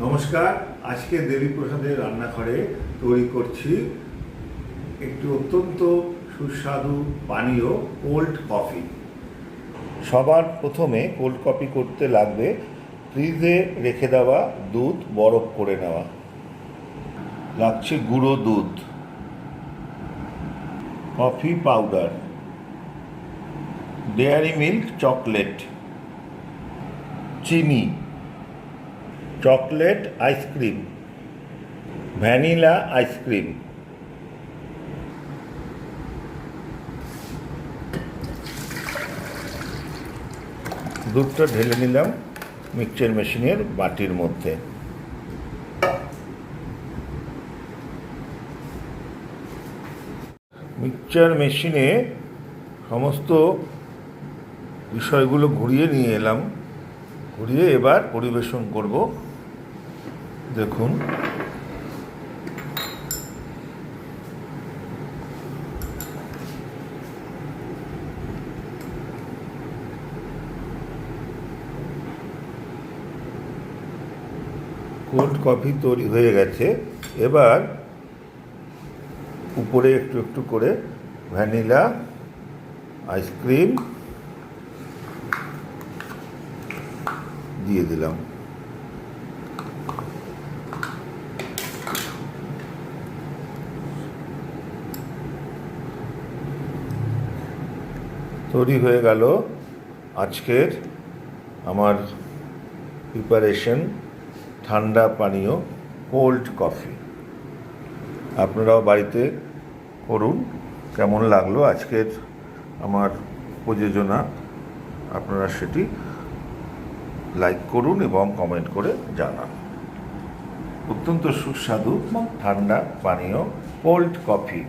নমস্কার, আজকে দেবীপ্রসাদের রান্নাঘরে তৈরি করছি একটি অত্যন্ত সুস্বাদু পানীয় কোল্ড কফি সবার প্রথমে কোল্ড কফি করতে লাগবে ফ্রিজে রেখে দেওয়া দুধ বরফ করে নেওয়া। লাগছে গুঁড়ো দুধ। Coffee powder dairy milk chocolate চিনি। Chocolate ice cream, vanilla ice cream. দুধটা ঢেলে নিলাম মিক্সচার মেশিনের বাটির মধ্যে। মিক্সচার মেশিনে সমস্ত বিষয়গুলো ঘুরিয়ে নিয়ে এলাম। ঘুরিয়ে এবার পরিবেশন করব। দেখুন। কোল্ড কফি তৈরি হয়ে গেছে। এবার উপরে একটু একটু করে ভ্যানিলা আইসক্রিম দিয়ে দিলাম। তৈরি হয়ে গেল আজকের আমার প্রিপারেশন ঠান্ডা পানীয় কোল্ড কফি আপনারাও বাড়িতে করুন কেমন লাগল আজকের আমার প্রযোজনা? আপনারা সেটি লাইক করুন এবং কমেন্ট করে জানান। অত্যন্ত সুস্বাদু ঠান্ডা পানীয় কোল্ড কফি